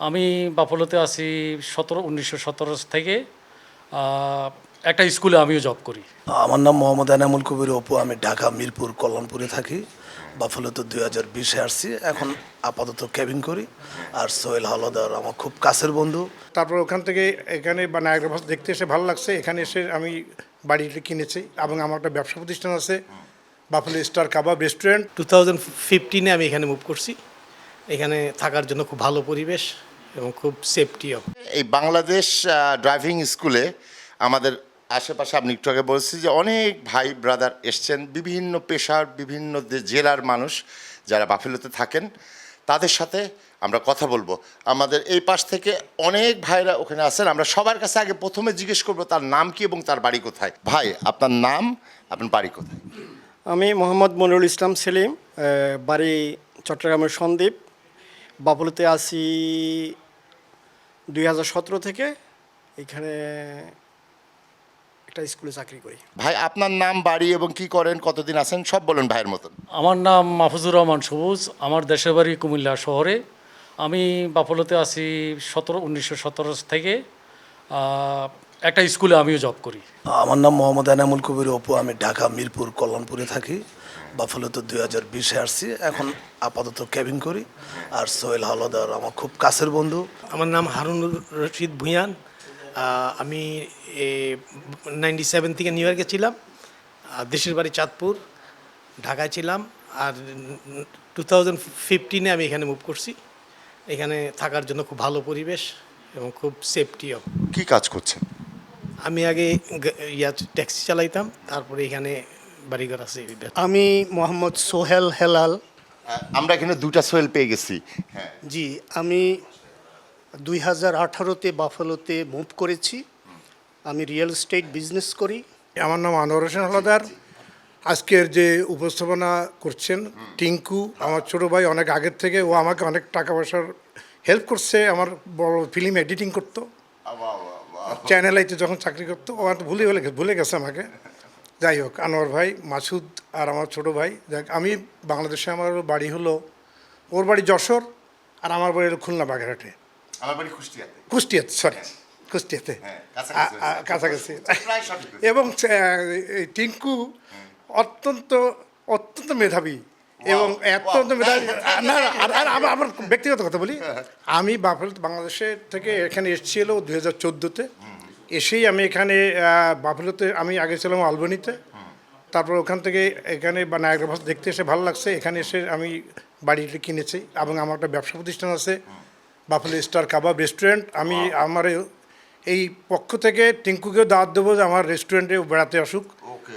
আমি বাফলোতে আসি সতেরো উনিশশো সতেরো থেকে একটা স্কুলে আমিও জব করি। আমার নাম মোহাম্মদ এনামুল কবির অপু আমি ঢাকা মিরপুর কল্যাণপুরে থাকি। বাফলোতে দুই হাজার বিশে আসছি এখন আপাতত ক্যাবিন করি। আর সোহেল হলদার আমার খুব কাছের বন্ধু। তারপর ওখান থেকে এখানে বা নায়গ্রা ফলস দেখতে এসে ভালো লাগছে। এখানে এসে আমি বাড়িটা কিনেছি এবং আমার একটা ব্যবসা প্রতিষ্ঠান আছে buffalo star kebab restaurant. Two thousand ফিফটিনে আমি এখানে মুভ করছি। এখানে থাকার জন্য খুব ভালো পরিবেশ। এবং খুব সেফটিও এই বাংলাদেশ ড্রাইভিং স্কুলে আমাদের আশেপাশে আপনি একটু আগে বলছি যে অনেক ভাই ব্রাদার এসছেন বিভিন্ন পেশার বিভিন্ন জেলার মানুষ যারা বাফেলোতে থাকেন। তাদের সাথে আমরা কথা বলব। আমাদের এই পাশ থেকে অনেক ভাইরা ওখানে আছেন। আমরা সবার কাছে আগে প্রথমে জিজ্ঞেস করব তার নাম কি এবং তার বাড়ি কোথায়? ভাই আপনার নাম আপনার বাড়ি কোথায়? আমি মোহাম্মদ মনিরুল ইসলাম সেলিম বাড়ি চট্টগ্রামের সন্দ্বীপ। বাবুলতে আছি দুই হাজার সতেরো থেকে এখানে একটা স্কুলে চাকরি করি। ভাই আপনার নাম বাড়ি এবং কি করেন কতদিন আছেন সব বলেন ভাইয়ের মতন। আমার নাম মাহফুজুর রহমান সবুজ আমার দেশের বাড়ি কুমিল্লা শহরে। আমি বাফলোতে আছি সতেরো উনিশশো সতেরো থেকে একটা স্কুলে আমিও জব করি। আমার নাম মোহাম্মদ এনামুল কবির অপু আমি ঢাকা মিরপুর কল্যাণপুরে থাকি। বাফলোতে দুই হাজার বিশে আসছি এখন আপাতত ক্যাবিন করি। আর সোহেল হলদার আমার খুব কাছের বন্ধু। আমার নাম হারুনুর রশিদ ভুঁইয়ান। আমি নাইনটি সেভেন থেকে নিউ ইয়র্কে ছিলাম। আর দেশের বাড়ি চাঁদপুর ঢাকায় ছিলাম। আর টু থাউজেন্ড ফিফটিনে আমি এখানে মুভ করছি। এখানে থাকার জন্য খুব ভালো পরিবেশ এবং খুব সেফটিও কি কাজ করছেন? আমি আগে ইয়া ট্যাক্সি চালাইতাম তারপরে এখানে বাড়িঘর আছে। আমি মোহাম্মদ সোহেল হেলাল। আমরা এখানে দুটা সোহেল পেয়ে গেছি। হ্যাঁ। জি আমি দুই হাজার আঠারোতে বাফালোতে মুভ করেছি। আমি রিয়েল এস্টেট বিজনেস করি। আমার নাম আনোয়ার হোসেন হলাদার। আজকের যে উপস্থাপনা করছেন টিঙ্কু আমার ছোটো ভাই অনেক আগের থেকে ও আমাকে অনেক টাকা পয়সার হেল্প করছে আমার বড় ফিল্ম এডিটিং করতো। চ্যানেল আইতে যখন চাকরি করতো ও আর ভুলে ভুলে ভুলে গেছে আমাকে। যাই হোক আনোয়ার ভাই মাসুদ আর আমার ছোট ভাই। দেখ আমি বাংলাদেশে আমার বাড়ি হলো ওর বাড়ি যশোর আর আমার বাড়ি হলো খুলনা বাগেরহাটে। আমার বাড়ি কুষ্টিয়াতে। কুষ্টিয়াতে সরি কুষ্টিয়াতে। হ্যাঁ, কাছাকাছি। আ- কাছাকাছি। হয়েছে। এবং এই টিঙ্কু অত্যন্ত অত্যন্ত মেধাবী। এবং এত না আর আমার ব্যক্তিগত কথা বলি। আমি বাফেল বাংলাদেশে থেকে এখানে এসেছিল দু হাজার চোদ্দোতে। এসেই আমি এখানে বাফেলোতে আমি আগে ছিলাম আলবানিতে। তারপর ওখান থেকে এখানে বা নায়গ্রা ফলস দেখতে এসে ভালো লাগছে। এখানে এসে আমি বাড়িটা কিনেছি এবং আমার একটা ব্যবসা প্রতিষ্ঠান আছে বাফেলো স্টার কাবাব রেস্টুরেন্ট। আমি আমার এই- এই পক্ষ থেকে টিঙ্কুকেও দাওয়াত দেবো যে আমার রেস্টুরেন্টে বেড়াতে আসুক।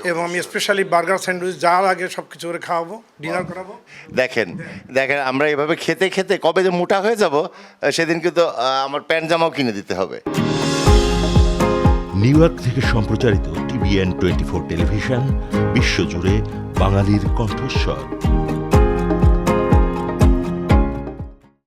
এবং আমি স্পেশালি বার্গার স্যান্ডউইচ যা লাগে সব কিছু করে খাওয়াবো ডিনার করাবো। দেখেন দেখেন আমরা এভাবে খেতে খেতে কবে যে মোটা হয়ে যাব সেদিন কিন্তু আমার প্যান্ট জামাও কিনে দিতে হবে। নিউ ইয়র্ক থেকে সম্প্রচারিত টিভিএন টোয়েন্টি ফোর টেলিভিশন বিশ্বজুড়ে বাঙালির কণ্ঠস্বর।